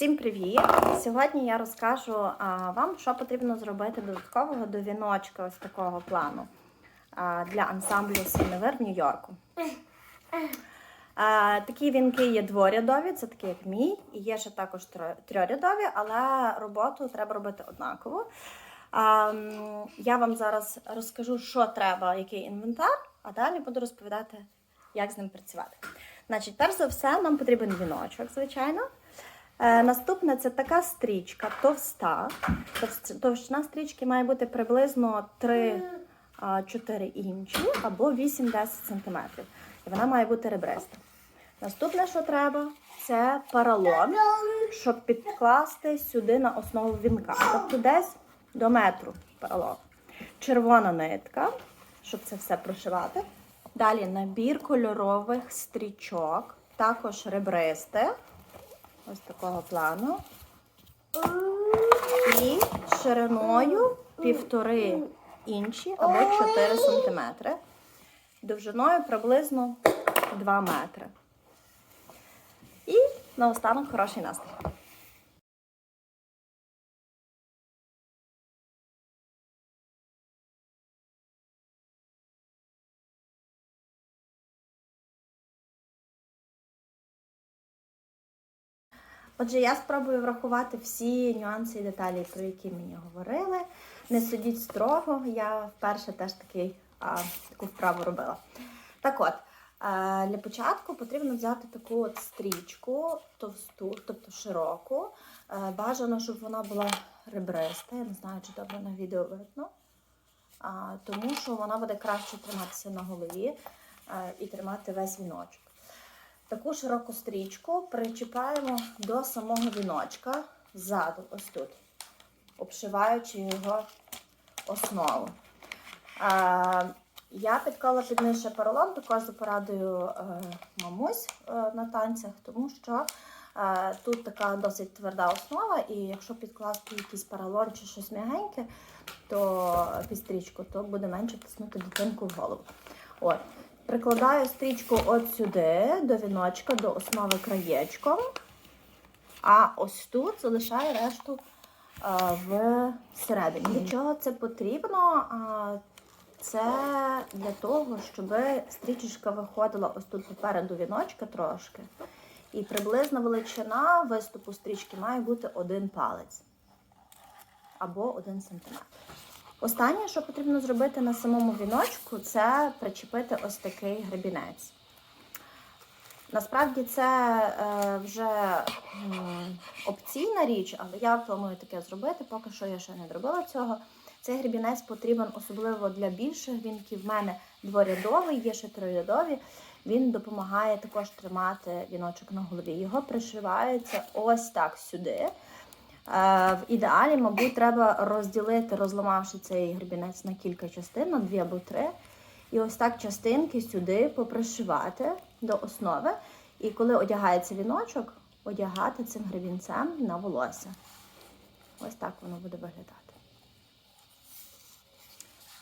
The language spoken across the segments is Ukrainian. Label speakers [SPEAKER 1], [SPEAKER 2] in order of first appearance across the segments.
[SPEAKER 1] Всім привіт! Сьогодні я розкажу вам, що потрібно зробити додаткового до віночка ось такого плану для ансамблю Сіневир в Нью-Йорку. Такі вінки є дворядові, це такі як мій, і є ще також трьорядові, але роботу треба робити однаково. Я вам зараз розкажу, що треба, який інвентар, а далі буду розповідати, як з ним працювати. Значить, перш за все, нам потрібен віночок, звичайно. Е, наступне це така стрічка товста. Товщина стрічки має бути приблизно 3-4 інчі або 8-10 см. І вона має бути ребриста. Наступне, що треба, це паралон, щоб підкласти сюди на основу вінка. Тобто десь до метру паралон. Червона нитка, щоб це все прошивати. Далі набір кольорових стрічок, також ребристе. Ось такого плану. І шириною півтори інчі або 4 см. Довжиною приблизно 2 метри. І наостанок хороший настрій. Отже, я спробую врахувати всі нюанси і деталі, про які мені говорили. Не судіть строго, я вперше теж такий, а, таку вправу робила. Так от, е, для початку потрібно взяти таку от стрічку товсту, тобто широку. Е, Бажано, щоб вона була ребриста. Я не знаю, чи добре на відео видно. А, тому що вона буде краще триматися на голові е, і тримати весь віночок. Таку широку стрічку причіпаємо до самого віночка ззаду, ось тут, обшиваючи його основу. Я підклала під ще поролон, також за порадою е, мамусь е, на танцях, тому що е, тут така досить тверда основа, і якщо підкласти якийсь поролон чи щось м'ягеньке, то під стрічку, то буде менше тиснути дитинку в голову. От. Прикладаю стрічку от сюди, до віночка, до основи краєчком. А ось тут залишаю решту а, всередині. Для чого це потрібно? Це для того, щоб стрічечка виходила ось тут попереду віночка трошки. І приблизна величина виступу стрічки має бути один палець або один сантиметр. Останнє, що потрібно зробити на самому віночку, це причепити ось такий гребінець. Насправді це е, вже м, опційна річ, але я планую таке зробити, поки що я ще не зробила цього. Цей гребінець потрібен особливо для більших вінків. В мене дворядовий, є ще трирядові. Він допомагає також тримати віночок на голові. Його пришивається ось так сюди. Е, В ідеалі, мабуть, треба розділити, розламавши цей гребінець на кілька частин, на дві або три. І ось так частинки сюди попришивати до основи. І коли одягається віночок, одягати цим гребінцем на волосся. Ось так воно буде виглядати.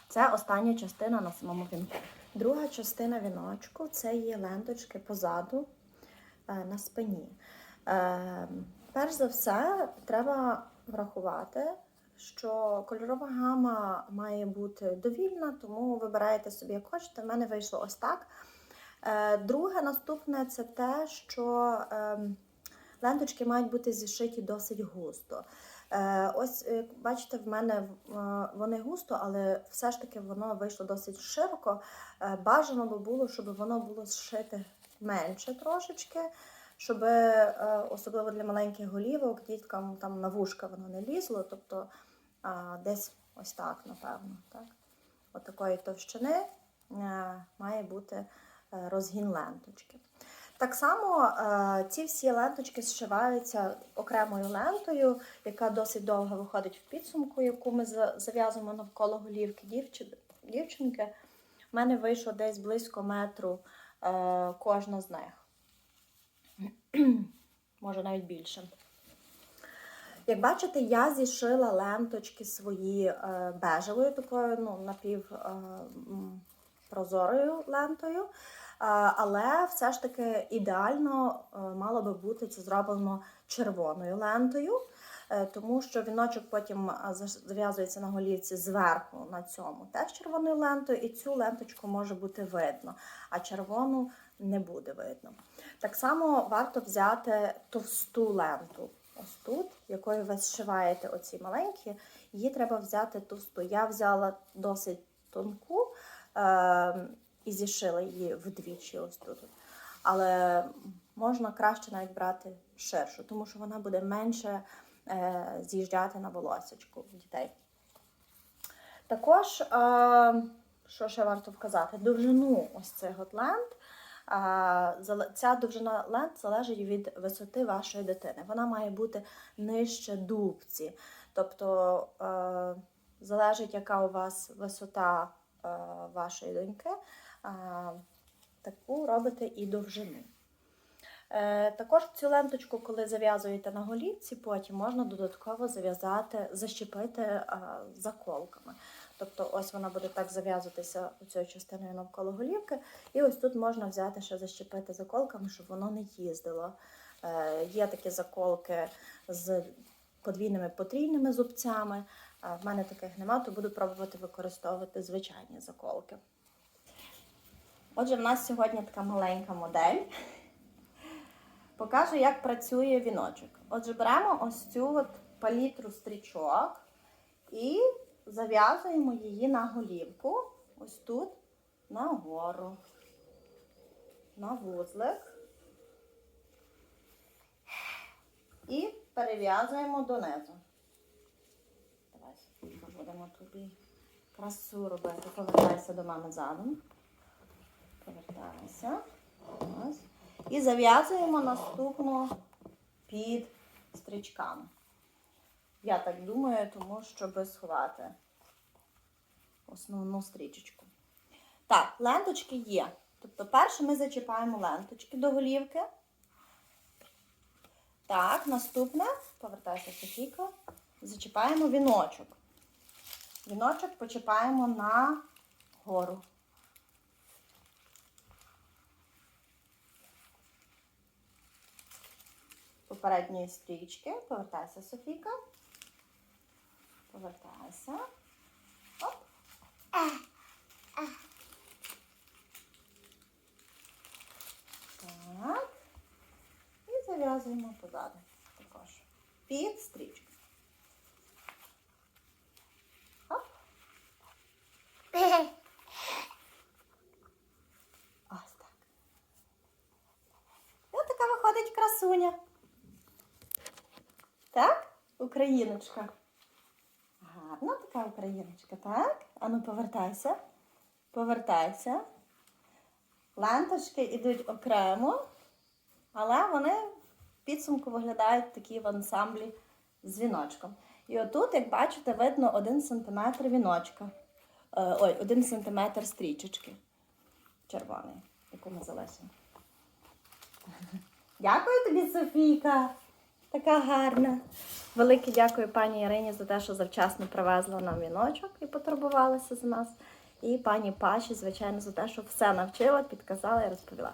[SPEAKER 1] Це остання частина на самому вінку. Друга частина віночку це є ленточки позаду е, на спині. Перш за все, треба врахувати, що кольорова гама має бути довільна, тому вибираєте собі, як хочете. В мене вийшло ось так. Е, друге, наступне це те, що ем, ленточки мають бути зішиті досить густо. Е, Ось, е, бачите, в мене вони густо, але все ж таки воно вийшло досить широко. Бажано би було, щоб воно було зшите менше трошечки, щоб е, особливо для маленьких голівок, діткам там на вушка воно не лізло, тобто десь ось так, напевно. Так? От такої товщини е, має бути е, розгін ленточки. Так само ці всі ленточки зшиваються окремою лентою, яка досить довго виходить в підсумку, яку ми зав'язуємо навколо голівки дівчинки. У мене вийшло десь близько метру кожна з них. Може навіть більше. Як бачите, я зішила ленточки свої е, бежевою, такою ну, напів е, лентою. Але все ж таки ідеально е, мало би бути це зроблено червоною лентою, е, тому що віночок потім зав'язується на голівці зверху на цьому теж червоною лентою, і цю ленточку може бути видно, а червону не буде видно. Так само варто взяти товсту ленту. Ось тут, якою ви зшиваєте оці маленькі, її треба взяти товсту. Я взяла досить тонку е- і зішила її вдвічі ось тут. Але можна краще навіть брати ширшу, тому що вона буде менше е- з'їжджати на волосечку дітей. Також, е- що ще варто вказати, довжину ось цих зале- Ця довжина лент залежить від висоти вашої дитини. Вона має бути нижче дубці. Тобто е, залежить, яка у вас висота е, вашої доньки, таку робите і довжину. Е, також цю ленточку, коли зав'язуєте на голівці, потім можна додатково зав'язати, защепити заколками. Тобто, ось вона буде так зав'язуватися цією частиною навколо голівки, і ось тут можна взяти ще защепити заколками, щоб воно не їздило. Е, є такі заколки з подвійними потрійними зубцями. А в мене таких немає, то буду пробувати використовувати звичайні заколки. Отже, в нас сьогодні така маленька модель. Покажу, як працює віночок. Отже, беремо ось цю от палітру стрічок і зав'язуємо її на голівку. Ось тут нагору, на вузлик. І перев'язуємо донизу. Давай, будемо тобі красу робити. Повертайся до мами задом. Повертайся. Ось. І зав'язуємо наступну під стрічками. Я так думаю, тому щоб сховати основну стрічечку. Так, ленточки є. Тобто, перше ми зачіпаємо ленточки до голівки. Так, наступне, повертайся Софійка, зачіпаємо віночок. Віночок почіпаємо на гору. Попередньої стрічки. Повертайся, Софійка. Повертайся. Оп. Так. І зав'язуємо позаду також. Під стрічку. Оп. Ось так. Ось така виходить красуня. Так? Україночка. Гарна така україночка, так? Ану, повертайся. Повертайся. Ленточки йдуть окремо, але вони в підсумку виглядають такі в ансамблі з віночком. І отут, як бачите, видно 1 см віночка. Е, ой, 1 см стрічечки червоної, яку ми залишимо. Дякую тобі, Софійка. Така гарна. Велике дякую пані Ірині за те, що завчасно привезла нам віночок і потурбувалася за нас. І пані Паші, звичайно, за те, що все навчила, підказала і розповіла.